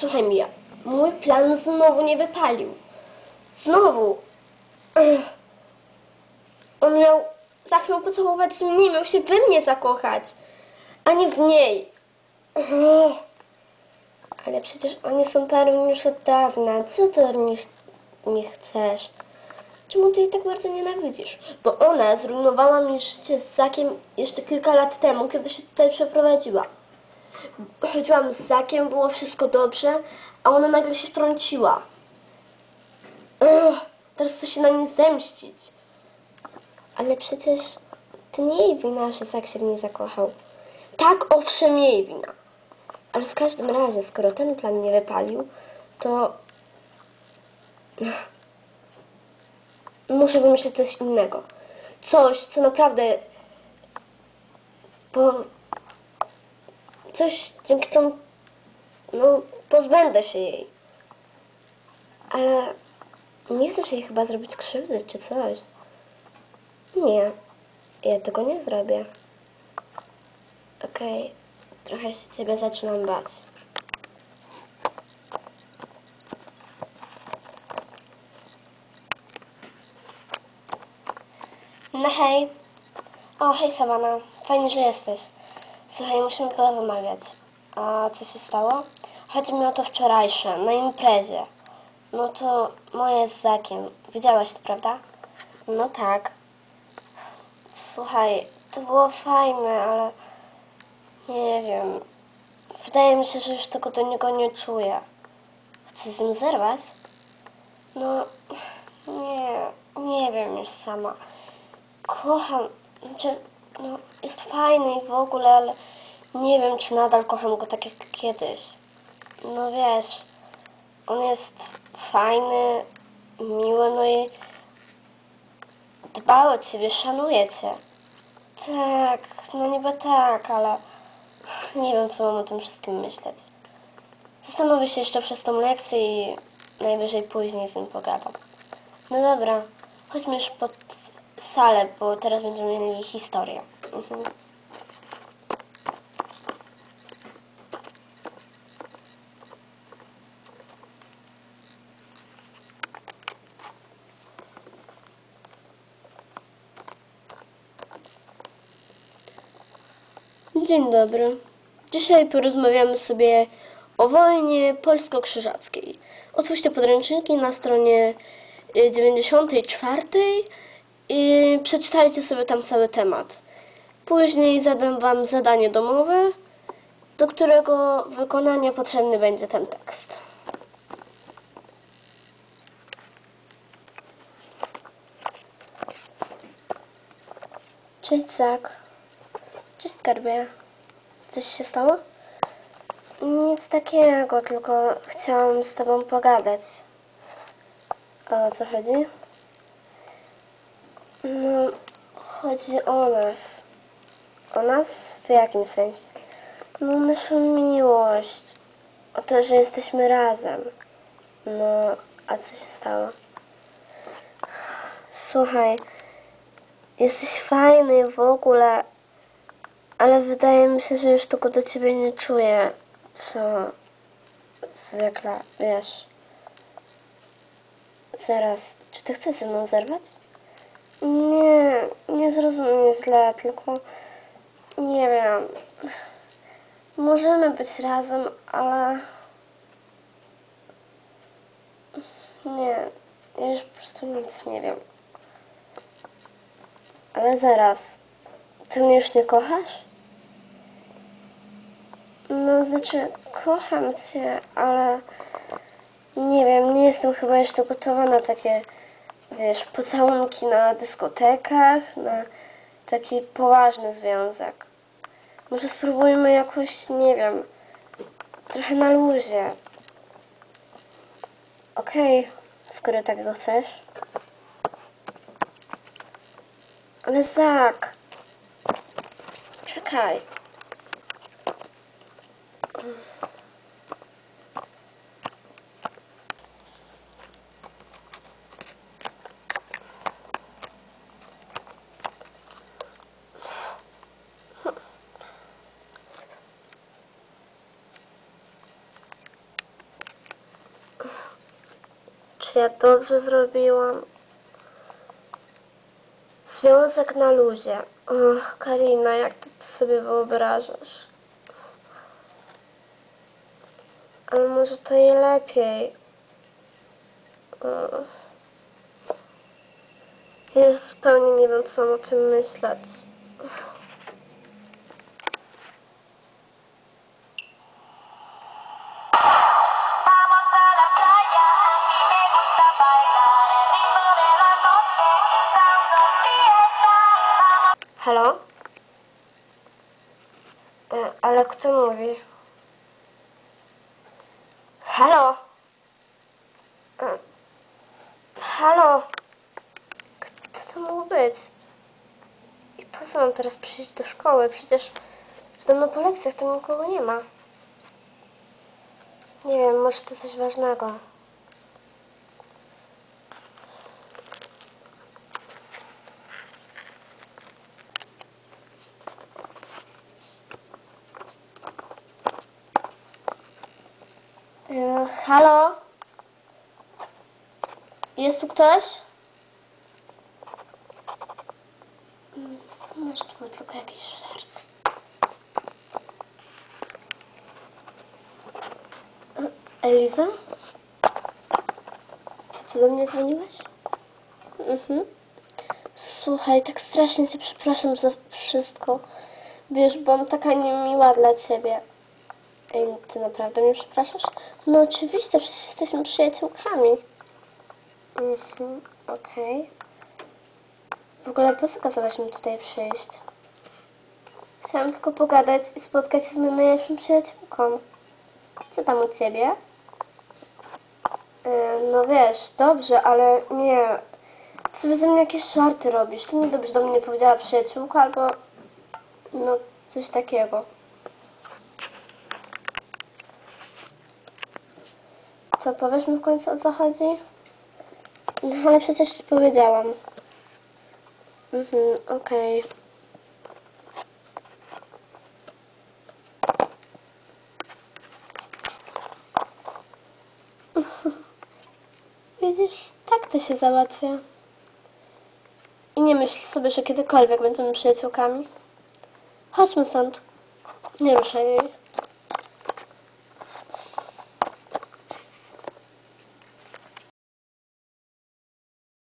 Słuchaj Mija, mój plan znowu nie wypalił. Znowu. On miał za chwilę pocałować mnie, miał się we mnie zakochać, a nie w niej. Ale przecież oni są parą już od dawna. Co ty od nich chcesz? Czemu ty jej tak bardzo nienawidzisz? Bo ona zrujnowała mi życie z Zakiem jeszcze kilka lat temu, kiedy się tutaj przeprowadziła. Chodziłam z Zakiem, było wszystko dobrze, a ona nagle się wtrąciła. Ugh, teraz chce się na nie zemścić. Ale przecież to nie jej wina, że Zak się w niej zakochał. Tak, owszem, jej wina. Ale w każdym razie, skoro ten plan nie wypalił, to muszę wymyślić coś innego. Coś, co naprawdę po... Coś, dzięki czemu no, pozbędę się jej. Ale nie chcesz jej chyba zrobić krzywdy czy coś. Nie, ja tego nie zrobię. Okej, trochę się ciebie zaczynam bać. No hej. O, hej Savana. Fajnie, że jesteś. Słuchaj, musimy porozmawiać. A co się stało? Chodzi mi o to wczorajsze, na imprezie. No to moje z Zakiem. Widziałaś to, prawda? No tak. Słuchaj, to było fajne, ale nie wiem. Wydaje mi się, że już tego do niego nie czuję. Chcesz z nim zerwać? No, nie, nie wiem już sama. Kocham, znaczy, no, jest fajny w ogóle, ale nie wiem, czy nadal kocham go tak jak kiedyś. No wiesz, on jest fajny, miły, no i dba o ciebie, szanuje cię. Tak, no niby tak, ale nie wiem, co mam o tym wszystkim myśleć. Zastanowię się jeszcze przez tą lekcję i najwyżej później z nim pogadam. No dobra, chodźmy już pod salę, bo teraz będziemy mieli historię. Mhm. Dzień dobry. Dzisiaj porozmawiamy sobie o wojnie polsko-krzyżackiej. Otwórzcie podręczniki na stronie y, 94 i przeczytajcie sobie tam cały temat. Później zadam Wam zadanie domowe, do którego wykonania potrzebny będzie ten tekst. Cześć Zak. Cześć skarbie. Coś się stało? Nic takiego, tylko chciałam z tobą pogadać. A o co chodzi? No, chodzi o nas. O nas? W jakim sensie? No, o naszą miłość. O to, że jesteśmy razem. No, a co się stało? Słuchaj, jesteś fajny w ogóle, ale wydaje mi się, że już tego do ciebie nie czuję, co zwykle, wiesz. Zaraz, czy ty chcesz ze mną zerwać? Nie, nie zrozum mnie źle, tylko nie wiem. Możemy być razem, ale nie, ja już po prostu nic nie wiem. Ale zaraz, ty mnie już nie kochasz? No, znaczy, kocham cię, ale nie wiem, nie jestem chyba jeszcze gotowa na takie, wiesz, pocałunki na dyskotekach, na taki poważny związek. Może spróbujmy jakoś, nie wiem, trochę na luzie. Okej, skoro tak go chcesz. Ale Zak, czekaj. Ja dobrze zrobiłam? Związek na luzie. Och, Karina, jak ty to sobie wyobrażasz? Ale może to i lepiej. Ugh. Ja już zupełnie nie wiem, co mam o tym myśleć. Halo? E, ale kto mówi? Halo? E, halo? Kto to mógł być? I po co mam teraz przyjść do szkoły? Przecież dawno po lekcjach tam nikogo nie ma. Nie wiem, może to coś ważnego. E, halo? Jest tu ktoś? Mm, Może to był tylko jakiś żart. E, Eliza? To ty do mnie dzwoniłeś? Mhm. Słuchaj, tak strasznie cię przepraszam za wszystko. Wiesz, byłam taka niemiła dla ciebie. Ej, ty naprawdę mnie przepraszasz? No oczywiście, przecież jesteśmy przyjaciółkami. Mhm, okej. W ogóle po co kazałaś mi tutaj przyjść? Chciałam tylko pogadać i spotkać się z moją najlepszą przyjaciółką. Co tam u ciebie? Yy, no wiesz, dobrze, ale nie. Ty sobie ze mnie jakieś żarty robisz. Ty nigdy do mnie nie powiedziała przyjaciółka albo... No, coś takiego. To powiesz mi w końcu o co chodzi? No ale przecież ci powiedziałam. Mhm, okej. Widzisz, tak to się załatwia. I nie myśl sobie, że kiedykolwiek będziemy przyjaciółkami. Chodźmy stąd. Nie ruszaj jej.